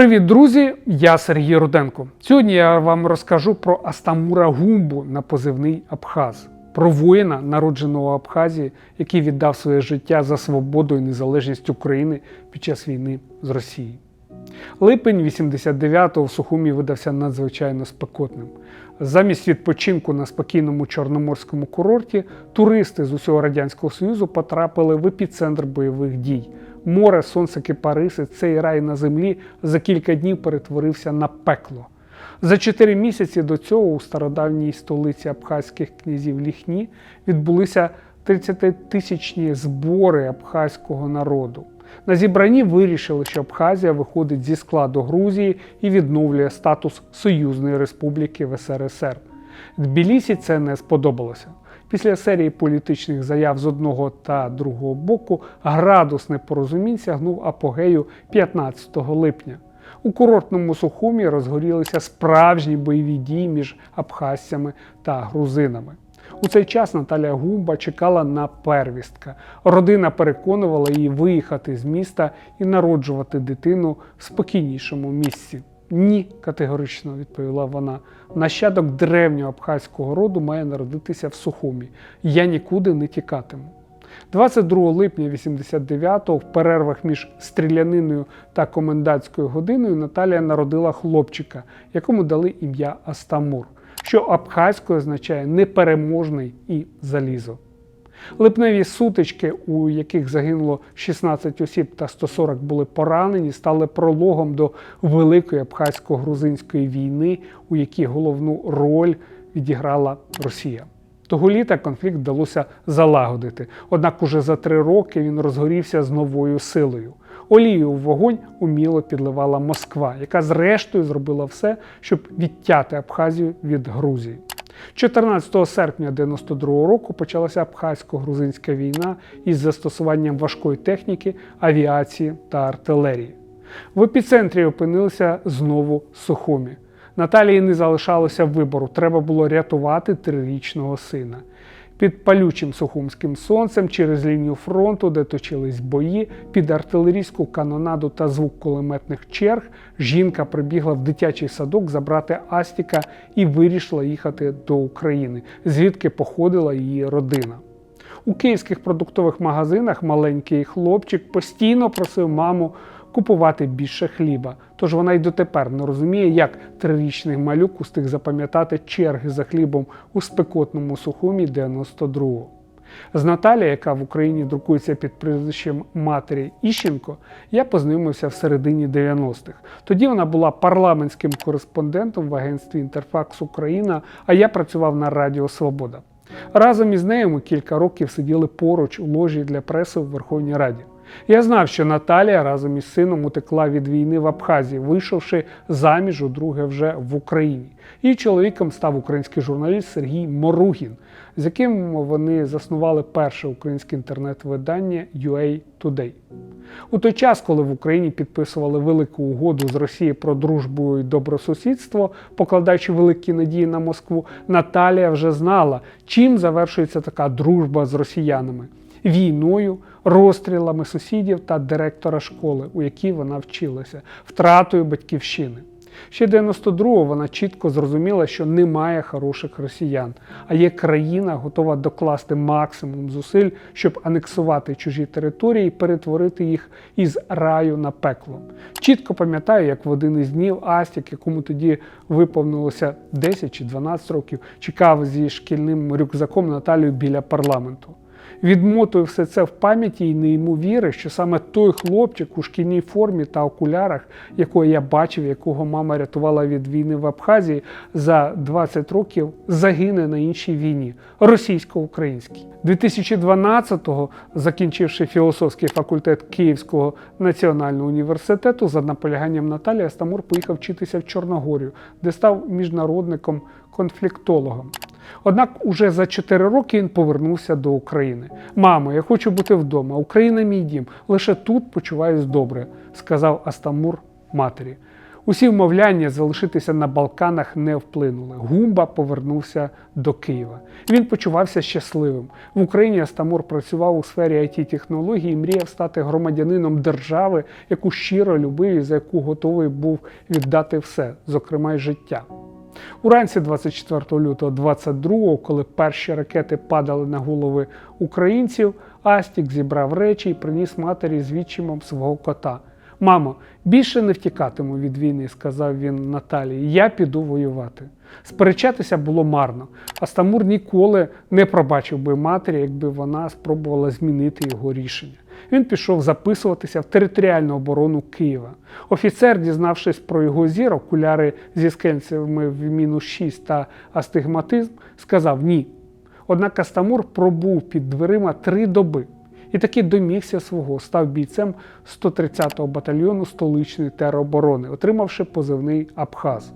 Привіт, друзі! Я Сергій Руденко. Сьогодні я вам розкажу про Астамура Гумбу на позивний Абхаз, про воїна, народженого в Абхазії, який віддав своє життя за свободу і незалежність України під час війни з Росією. Липень 89-го в Сухумі видався надзвичайно спекотним. Замість відпочинку на спокійному чорноморському курорті туристи з усього радянського союзу потрапили в епіцентр бойових дій. Море, сонце, кипариси, цей рай на землі за кілька днів перетворився на пекло. За чотири місяці до цього у стародавній столиці абхазьких князів Ліхні відбулися 30-тисячні збори абхазького народу. На зібранні вирішили, що Абхазія виходить зі складу Грузії і відновлює статус союзної республіки в СРСР. Тбілісі це не сподобалося. Після серії політичних заяв з одного та другого боку градус непорозумінь сягнув апогею 15 липня. У курортному Сухумі розгорілися справжні бойові дії між абхазцями та грузинами. У цей час Наталя Гумба чекала на первістка. Родина переконувала її виїхати з міста і народжувати дитину в спокійнішому місці. Ні, категорично відповіла вона. Нащадок древнього абхазького роду має народитися в Сухумі. Я нікуди не тікатиму. 22 липня 89-го в перервах між стріляниною та комендантською годиною Наталія народила хлопчика, якому дали ім'я Астамур, що абхазькою означає непереможний і залізо. Липневі сутички, у яких загинуло 16 осіб та 140 були поранені, стали прологом до великої абхазько-грузинської війни, у якій головну роль відіграла Росія. Того літа конфлікт вдалося залагодити. Однак уже за три роки він розгорівся з новою силою. Олію в вогонь уміло підливала Москва, яка зрештою зробила все, щоб відтяти Абхазію від Грузії. 14 серпня 92 року почалася абхазько-грузинська війна із застосуванням важкої техніки, авіації та артилерії. В епіцентрі опинилися знову Сухумі. Наталії не залишалося вибору, треба було рятувати трирічного сина. Під палючим сухумським сонцем через лінію фронту, де точились бої, під артилерійську канонаду та звук кулеметних черг, жінка прибігла в дитячий садок забрати Астіка і вирішила їхати до України, звідки походила її родина. У київських продуктових магазинах маленький хлопчик постійно просив маму купувати більше хліба. Тож вона й дотепер не розуміє, як трирічний малюк устиг запам'ятати черги за хлібом у спекотному сухумі 92-го. З Наталі, яка в Україні друкується під прізвищем матері Іщенко, я познайомився в середині 90-х. Тоді вона була парламентським кореспондентом в агентстві Інтерфакс Україна, а я працював на Радіо Свобода. Разом із нею ми кілька років сиділи поруч у ложі для преси в Верховній Раді. Я знав, що Наталія разом із сином утекла від війни в Абхазії, вийшовши заміж удруге вже в Україні. Її чоловіком став український журналіст Сергій Моругін, з яким вони заснували перше українське інтернет-видання UA Today. У той час, коли в Україні підписували велику угоду з Росією про дружбу і добросусідство, покладаючи великі надії на Москву, Наталія вже знала, чим завершується така дружба з росіянами війною, розстрілами сусідів та директора школи, у якій вона вчилася, втратою батьківщини. Ще 92-го вона чітко зрозуміла, що немає хороших росіян, а є країна, готова докласти максимум зусиль, щоб анексувати чужі території і перетворити їх із раю на пекло. Чітко пам'ятаю, як в один із днів Астік, якому тоді виповнилося 10 чи 12 років, чекав зі шкільним рюкзаком Наталію біля парламенту відмотує все це в пам'яті і не йому віри, що саме той хлопчик у шкільній формі та окулярах, якого я бачив, якого мама рятувала від війни в Абхазії, за 20 років загине на іншій війні російсько-українській. 2012-го, закінчивши філософський факультет Київського національного університету, за наполяганням Наталії Астамур поїхав вчитися в Чорногорію, де став міжнародником конфліктологом. Однак уже за 4 роки він повернувся до України. Мамо, я хочу бути вдома. Україна мій дім. Лише тут почуваюсь добре, сказав Астамур матері. Усі вмовляння залишитися на Балканах не вплинули. Гумба повернувся до Києва. Він почувався щасливим. В Україні Астамур працював у сфері it технологій і мріяв стати громадянином держави, яку щиро любив і за яку готовий був віддати все, зокрема й життя. Уранці 24 лютого 22-го, коли перші ракети падали на голови українців, Астік зібрав речі і приніс матері з відчимом свого кота. Мамо, більше не втікатиму від війни, сказав він Наталії. Я піду воювати. Сперечатися було марно. Астамур ніколи не пробачив би матері, якби вона спробувала змінити його рішення. Він пішов записуватися в територіальну оборону Києва. Офіцер, дізнавшись про його зір, окуляри зі скельцями в мінус 6 та астигматизм, сказав ні. Однак Астамур пробув під дверима три доби і таки домігся свого, став бійцем 130-го батальйону столичної тероборони, отримавши позивний Абхаз.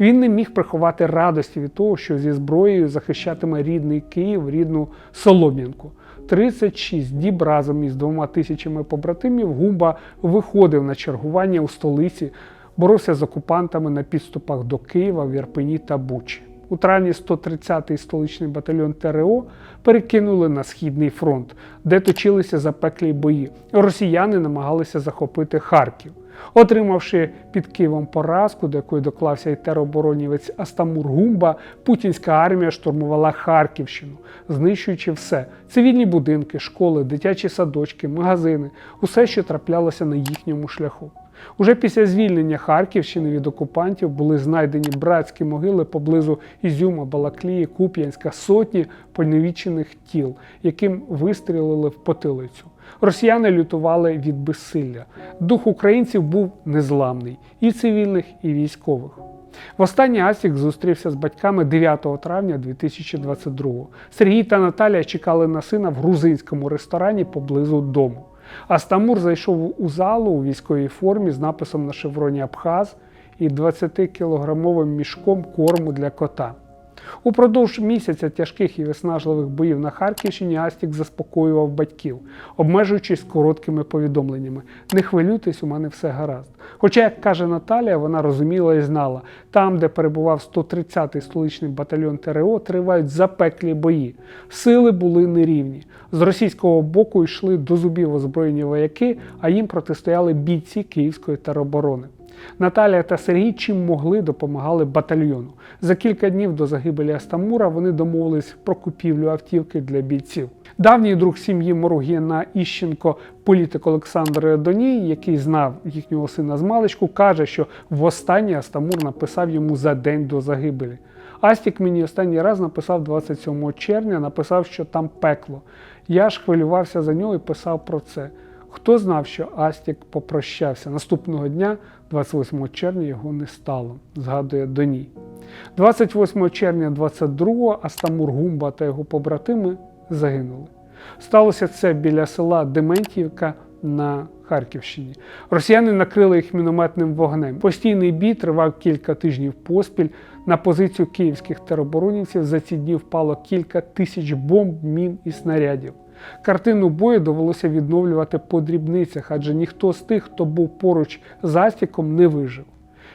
Він не міг приховати радості від того, що зі зброєю захищатиме рідний Київ, рідну Солом'янку. 36 діб разом із двома тисячами побратимів Гумба виходив на чергування у столиці, боровся з окупантами на підступах до Києва, в Ірпені та Бучі. У травні 130-й столичний батальйон ТРО перекинули на східний фронт, де точилися запеклі бої. Росіяни намагалися захопити Харків. Отримавши під Києвом поразку, до якої доклався і тероборонівець Астамур Гумба, путінська армія штурмувала Харківщину, знищуючи все: цивільні будинки, школи, дитячі садочки, магазини, усе, що траплялося на їхньому шляху. Уже після звільнення Харківщини від окупантів були знайдені братські могили поблизу Ізюма, Балаклії, Куп'янська, сотні поневічених тіл, яким вистрілили в потилицю. Росіяни лютували від безсилля. Дух українців був незламний і цивільних, і військових. Востаннє Асік зустрівся з батьками 9 травня 2022-го. Сергій та Наталія чекали на сина в грузинському ресторані поблизу дому. Астамур зайшов у залу у військовій формі з написом на шевроні Абхаз і 20-кілограмовим мішком корму для кота. Упродовж місяця тяжких і виснажливих боїв на Харківщині Астік заспокоював батьків, обмежуючись короткими повідомленнями: не хвилюйтесь, у мене все гаразд. Хоча, як каже Наталія, вона розуміла і знала, там, де перебував 130-й столичний батальйон ТРО, тривають запеклі бої. Сили були нерівні. З російського боку йшли до зубів озброєні вояки, а їм протистояли бійці Київської тероборони. Наталія та Сергій чим могли допомагали батальйону. За кілька днів до загибелі Астамура вони домовились про купівлю автівки для бійців. Давній друг сім'ї Моругіна Іщенко, політик Олександр Доній, який знав їхнього сина з маличку, каже, що востаннє Астамур написав йому за день до загибелі. Астік мені останній раз написав 27 червня, написав, що там пекло. Я ж хвилювався за нього і писав про це. Хто знав, що Астік попрощався наступного дня, 28 червня, його не стало, згадує Доній. 28 червня 22-го Астамур Гумба та його побратими загинули. Сталося це біля села Дементіївка на Харківщині. Росіяни накрили їх мінометним вогнем. Постійний бій тривав кілька тижнів поспіль. На позицію київських тероборонівців за ці дні впало кілька тисяч бомб, мін і снарядів. Картину бою довелося відновлювати по дрібницях, адже ніхто з тих, хто був поруч з Астіком, не вижив.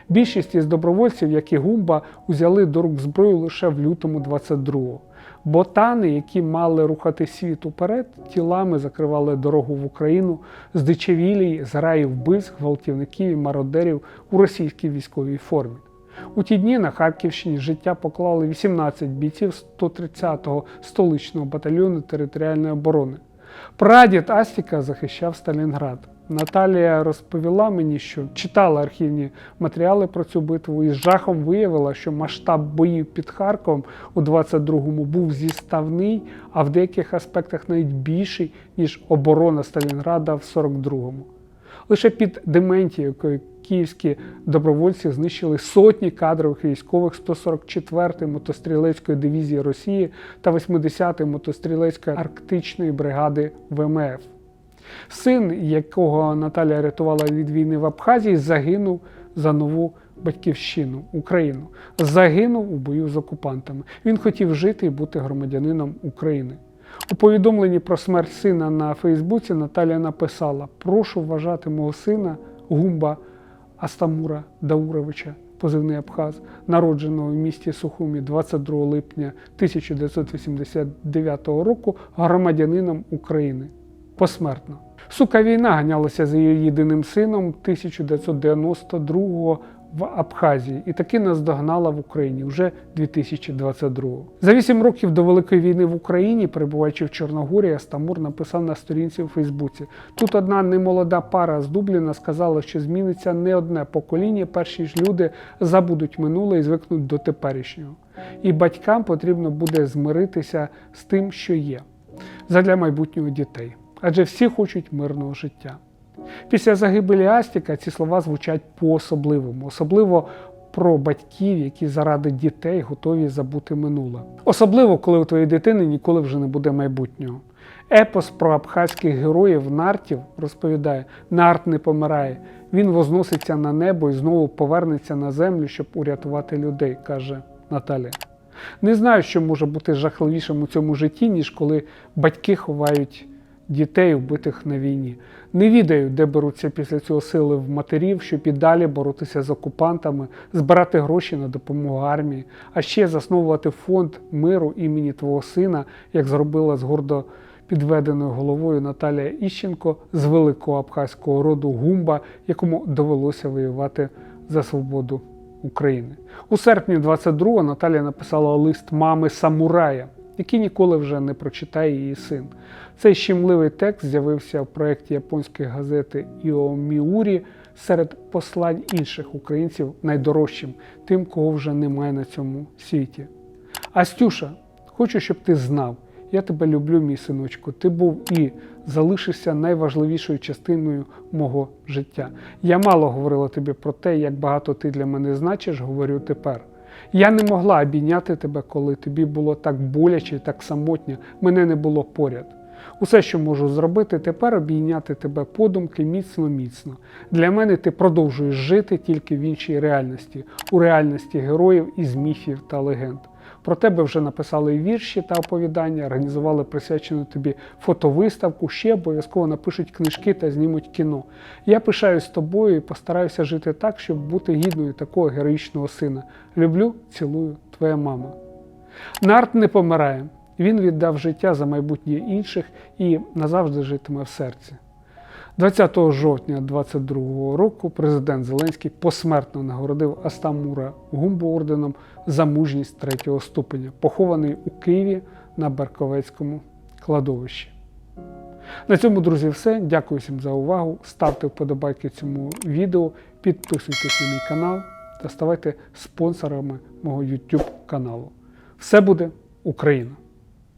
Більшість із добровольців, як і Гумба, узяли до рук зброю лише в лютому 22-го. Ботани, які мали рухати світ уперед, тілами закривали дорогу в Україну, здичавілі зграї вбивств, гвалтівників і мародерів у російській військовій формі. У ті дні на Харківщині життя поклали 18 бійців 130-го столичного батальйону територіальної оборони. Прадід Астіка захищав Сталінград. Наталія розповіла мені, що читала архівні матеріали про цю битву і з жахом виявила, що масштаб боїв під Харковом у 22-му був зіставний, а в деяких аспектах навіть більший, ніж оборона Сталінграда в 42-му. Лише під Дементіївкою київські добровольці знищили сотні кадрових військових 144-ї мотострілецької дивізії Росії та 80-ї мотострілецької арктичної бригади ВМФ. Син, якого Наталя рятувала від війни в Абхазії, загинув за нову батьківщину Україну. Загинув у бою з окупантами. Він хотів жити і бути громадянином України. У повідомленні про смерть сина на Фейсбуці Наталя написала: Прошу вважати мого сина Гумба Астамура Дауровича, позивний Абхаз, народженого в місті Сухумі 22 липня 1989 року громадянином України посмертно. Сука війна ганялася за її єдиним сином 1992 в Абхазії і таки наздогнала в Україні вже 2022. За вісім років до Великої війни в Україні, перебуваючи в Чорногорії, Астамур написав на сторінці у Фейсбуці. Тут одна немолода пара з Дубліна сказала, що зміниться не одне покоління, перші ж люди забудуть минуле і звикнуть до теперішнього. І батькам потрібно буде змиритися з тим, що є, задля майбутнього дітей. Адже всі хочуть мирного життя. Після загибелі Астіка ці слова звучать по-особливому, особливо про батьків, які заради дітей готові забути минуле. Особливо, коли у твоєї дитини ніколи вже не буде майбутнього. Епос про абхазьких героїв нартів розповідає: нарт не помирає, він возноситься на небо і знову повернеться на землю, щоб урятувати людей, каже Наталя. Не знаю, що може бути жахливішим у цьому житті, ніж коли батьки ховають дітей, вбитих на війні. Не відаю, де беруться після цього сили в матерів, щоб і далі боротися з окупантами, збирати гроші на допомогу армії, а ще засновувати фонд миру імені твого сина, як зробила з гордо підведеною головою Наталія Іщенко з великого абхазького роду Гумба, якому довелося воювати за свободу України. У серпні 22-го Наталія написала лист мами Самурая, який ніколи вже не прочитає її син. Цей щемливий текст з'явився в проєкті японської газети Іоміурі серед послань інших українців найдорожчим, тим, кого вже немає на цьому світі. Астюша, хочу, щоб ти знав, я тебе люблю, мій синочку. Ти був і залишишся найважливішою частиною мого життя. Я мало говорила тобі про те, як багато ти для мене значиш, говорю тепер. Я не могла обійняти тебе, коли тобі було так боляче так самотньо, мене не було поряд. Усе, що можу зробити, тепер обійняти тебе подумки міцно-міцно. Для мене ти продовжуєш жити тільки в іншій реальності, у реальності героїв із міфів та легенд. Про тебе вже написали вірші та оповідання, організували присвячену тобі фотовиставку, ще обов'язково напишуть книжки та знімуть кіно. Я пишаюсь тобою і постараюся жити так, щоб бути гідною такого героїчного сина. Люблю, цілую, твоя мама. Нарт не помирає. Він віддав життя за майбутнє інших і назавжди житиме в серці. 20 жовтня 2022 року президент Зеленський посмертно нагородив Астамура Гумбу орденом за мужність третього ступеня, похований у Києві на Берковецькому кладовищі. На цьому, друзі, все. Дякую всім за увагу. Ставте вподобайки цьому відео, підписуйтесь на мій канал та ставайте спонсорами мого YouTube каналу. Все буде Україна!